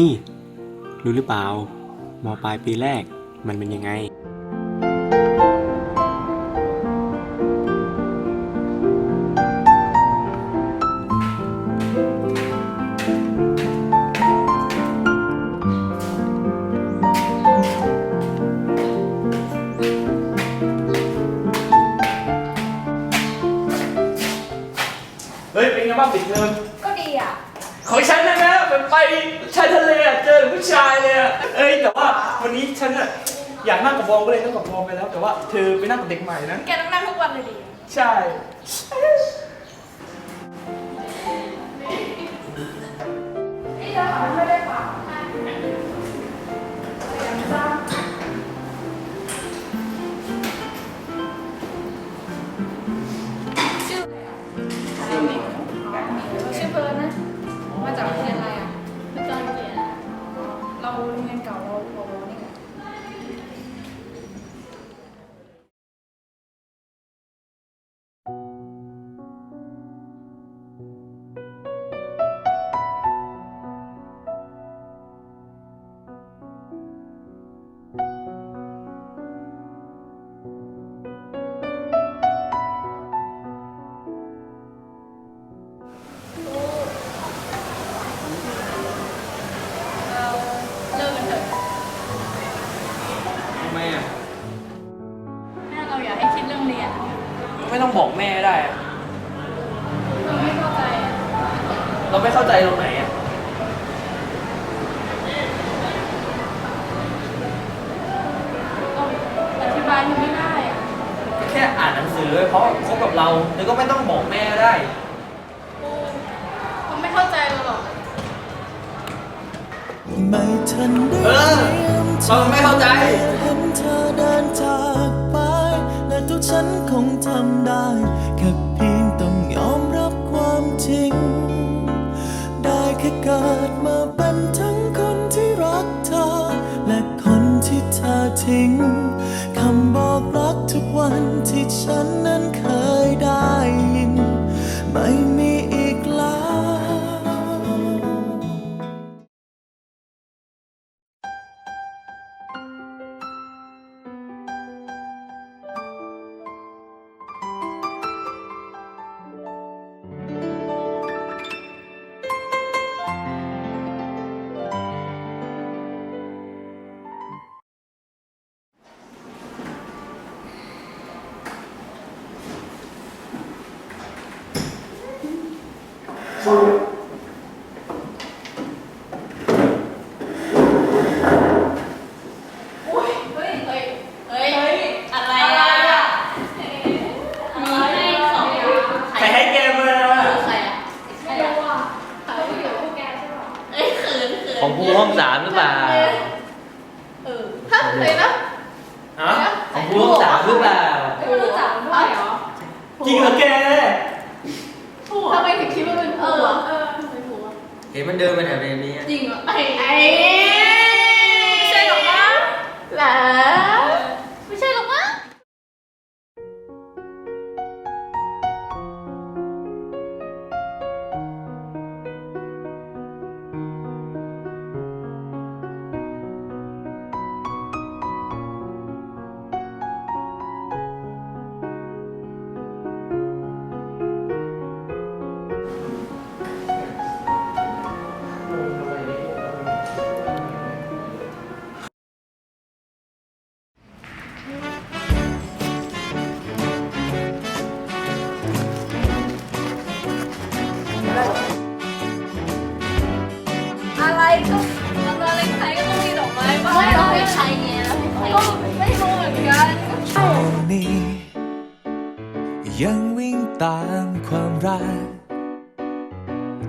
นี่ รู้หรือเปล่ามปลายปีแรกมันเป็นยังไง เฮ้ย เป็นไงบ้างปิดเทอมก็ดีอะ ของฉันนะนะมันไปชายทะเลอะเจอผู้ชายเลยอะเอ้ยแต่ว่าวันนี้ฉันอะอยากนั่งกับบอมก็เลยนั่งกับบอมไปแล้ว แต่ว่าเธอไปนั่งกับเด็กใหม่นะ แกต้องนั่งทุกวันเลยดิใช่ นี่เราถามไม่ได้เปล่า อ่านหนังสือเพราะคบกับเราเธอก็ไม่ต้องบอกแม่ได้เขาไม่เข้าใจเราหรอกไม่ทันได้เออเตรียมเราไม่เข้าใจ เห็นเธอเดินจากไป และตัวฉันคงทำได้ แค่เพียงต้องยอมรับความจริง ได้แค่เกิดมาเป็นทั้งคนที่รักเธอ และคนที่เธอทิ้ง ฉันนั้น ขินเขินของภูห้องสามหรือเปล่าเออฮะเลยนะฮะของภูห้องสามหรือเปล่าไม่รู้จักด้วยเหรอจริงเหรอแกทำไมถึงคิดว่าเป็นผัวเออเป็นผัวเห็นมันเดินไปแถวเรนนี้จริงเหรอไอ้ไอ้ไม่ใช่หรอกมั้งหรอ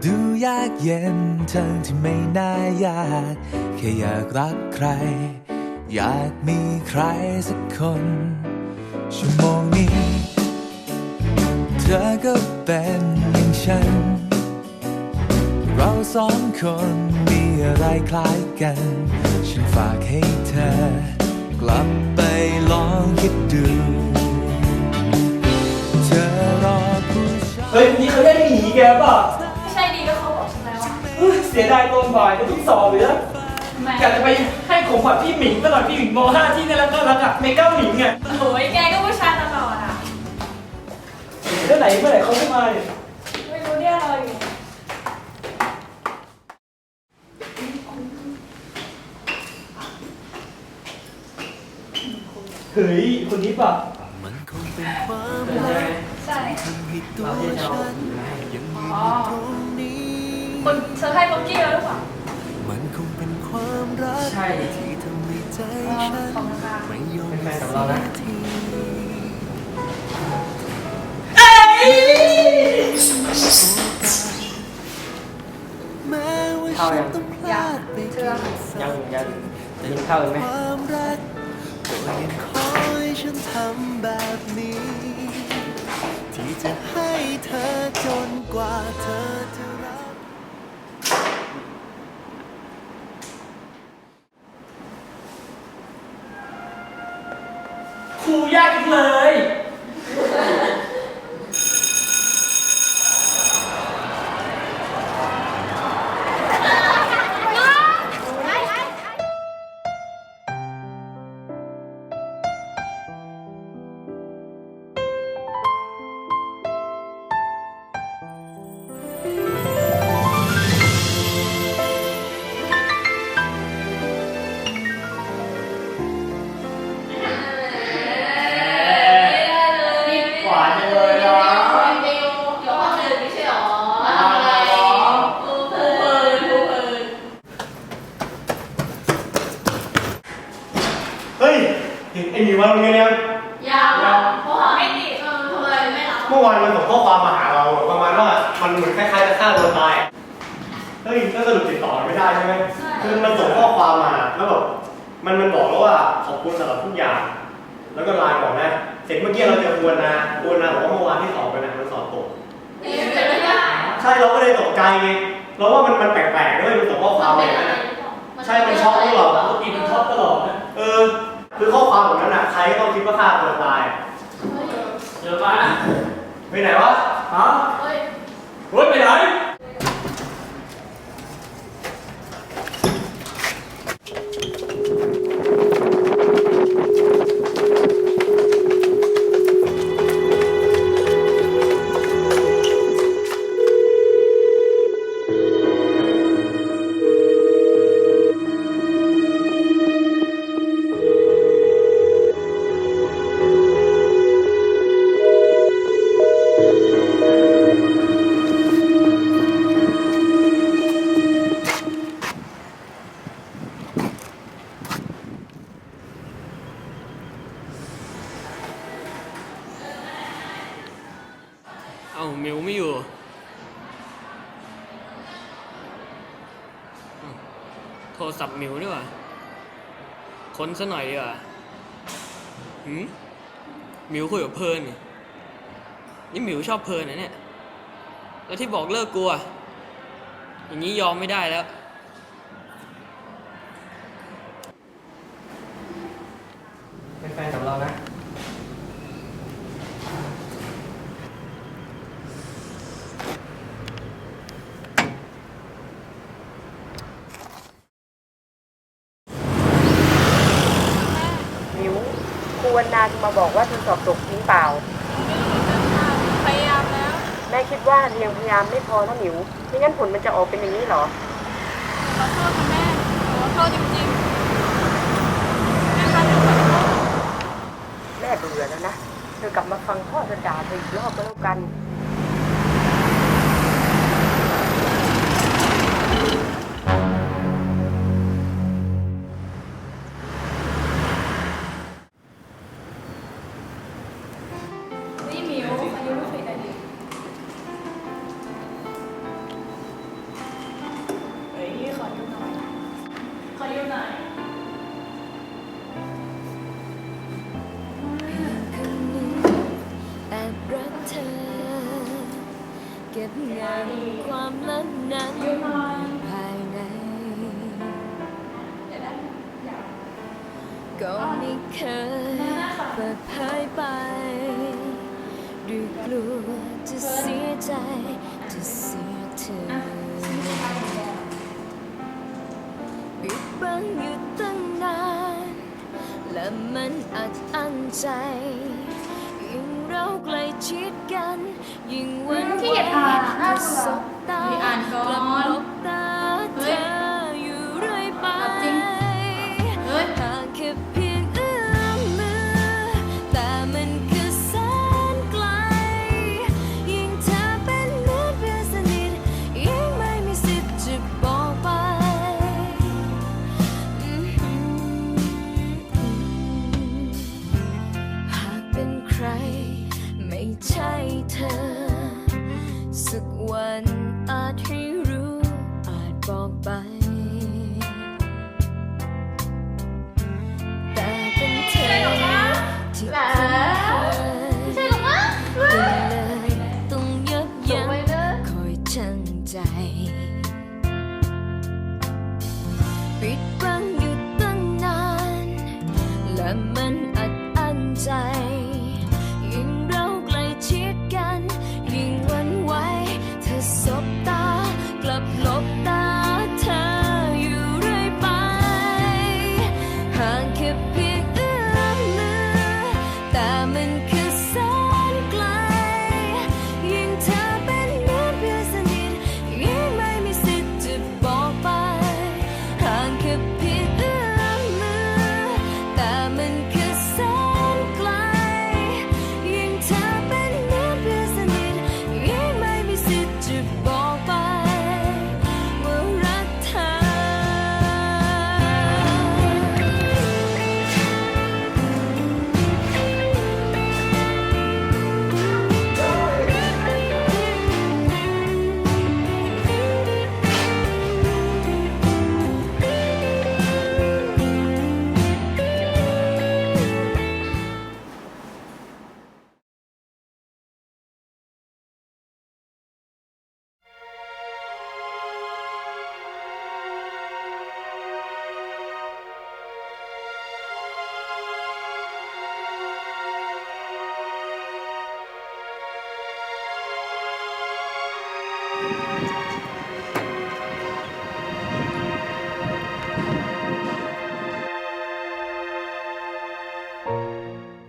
ดูยากเย็นทั้งที่ไม่น่ายาก แค่อยากรักใคร อยากมีใครสักคน ชั่วโมงนี้ เธอก็เป็นอย่างฉัน เราสองคนมีอะไรคล้ายกัน ฉันฝากให้เธอ กลับไปลองคิดดู เฮ้ยนี่เขาได้หนีแกป่ะไม่ใช่ดีก็เขาบอกฉันแล้วว่าเฮ้ยเสียดายตอนบ่ายจะต้องสอบเลยนะแม่อยากจะไปให้ของขวัญพี่หมิงตลอดพี่หมิงม .5 ที่น่ารักน่ารักอะเมก้าหมิงอะโอ้ยแกก็ผู้ชายตลอดอะเมื่อไหร่เมื่อไหร่เขาจะมาเนี่ยไม่รู้เนี่ยรออยู่เฮ้ยคนนี้ป่ะมันคงเป็นความใช่ ใช่ทำให้ตัวฉันยังยืนอยู่ตรงนี้ คนเซอร์ไพรส์ป๊อกกี้แล้วหรือเปล่ามันคงเป็นความรักใช่ที่ทำให้ใจอ๋อฉันขอบคุณค่ะไม่ยอมเป็นแฟนกับเรานะทีแม้ว่าฉันต้องพลาดไปเกินฝันยังยังกินข้าวไหมความรักก็ยังคอยฉันทำแบบนี้ที่ จะให้เธอจนกว่าเธอจะรัก ครูยากจังเลย เหมือนคล้ายๆจะฆ่าตัวตายเฮ้ยก็สรุปติดต่อไม่ได้ใช่ไหมคือมันส่งข้อความมาแล้วแบบมันมันบอกแล้วว่าขอบคุณสำหรับทุกอย่าง แล้วก็ไลน์บอกนะ เสร็จเมื่อกี้เราเจอควนนาควนนาบอกว่าเมื่อวานที่สอบไปนะมันสอบตกเป็นไม่ได้ใช่เราก็เลยตกใจไงเราว่ามันมันแปลกๆด้วยมันส่งข้อความมาอย่างนั้นนะใช่มันช็อกหรือเปล่า ปกติมันชอบตลอดนะเออ คือข้อความแบบนั้นอะใครก็ต้องคิดว่าฆ่าตัวตายเดี๋ยวมาไปไหนวะ ฮะเฮ้ย รถไหมิวคุยกับเพลิร์นนี่นี่มิวชอบเพลิร์นนะเนี่ย แล้วที่บอกเลิกกลัว อย่างนี้ยอมไม่ได้แล้ว เป็นแฟนกับเรานะ มิวครู วันนามาบอกว่าเธอสอบตกจริงเปล่า พยายามแล้ว แม่คิดว่าเรียงพยายามไม่พอนะมิวไม่งั้นผลมันจะออกเป็นอย่างนี้เหรอ ขอโทษค่ะแม่ขอโทษจริงๆแม่คะหนูขอโทษ แม่เบื่อแล้วนะ เธอกลับมาฟังพ่อเธอด่าเธออีกรอบก็แล้วกันนี่ ก็ไม่เคยเปิดเผยไปด้วยกลัวจะเสียใจ จะเสียเธอปิดบังอยู่ตั้งนาน และมันอัดอั้นใจ ยิ่งเราใกล้ชิดกัน ยิ่งวันขี้ไหวเกียจอ่านอะจะสบตามีอ่านก่อนกลับ วันอาจให้รู้อาจบอกไป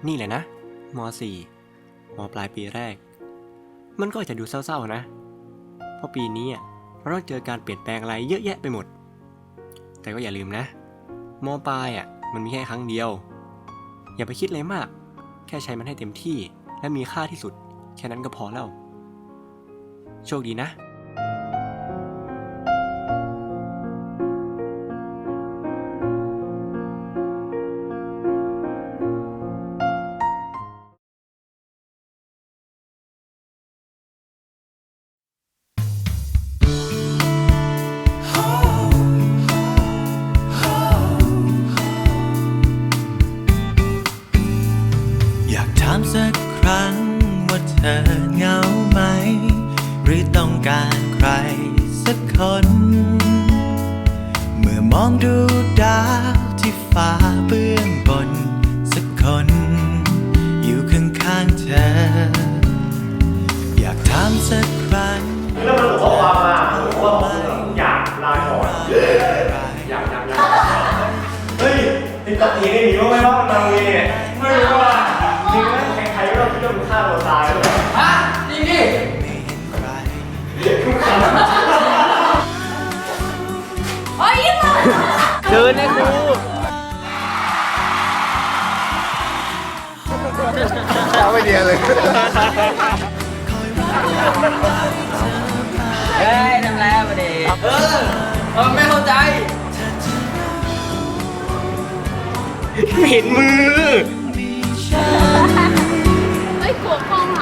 นี่แหละนะม .4 มปลายปีแรก มันก็อาจจะดูเศร้าๆนะ เพราะปีนี้เราต้องเจอการเปลี่ยนแปลงอะไรเยอะแยะไปหมด แต่ก็อย่าลืมนะมปลายอะมันมีแค่ครั้งเดียว อย่าไปคิดอะไรมาก แค่ใช้มันให้เต็มที่และมีค่าที่สุด แค่นั้นก็พอแล้ว โชคดีนะ มองดูดาวที่ฟ้าเบื้องบน สักคน อยู่ข้างๆเธอ อยากถามสักครั้งแล้วมันส่งข้อความมาว่าผมอยากลาก่อนอยากอยากอยากเฮ้ยติดต่อเองหนีรู้ไหมว่ามันมาเวเนี่ยไม่รู้ว่าจริงๆแล้วใครๆก็ต้องคิดว่ามันฆ่าตัวตายเลยฮะจริงดิไม่เห็นใคร นนะครูเอาไม่เดียเลยเฮ้ยทำแล้วประเดี๋ยวเออไม่เข้าใจ เห็นมือ เฮ้ยกลัวกล้อง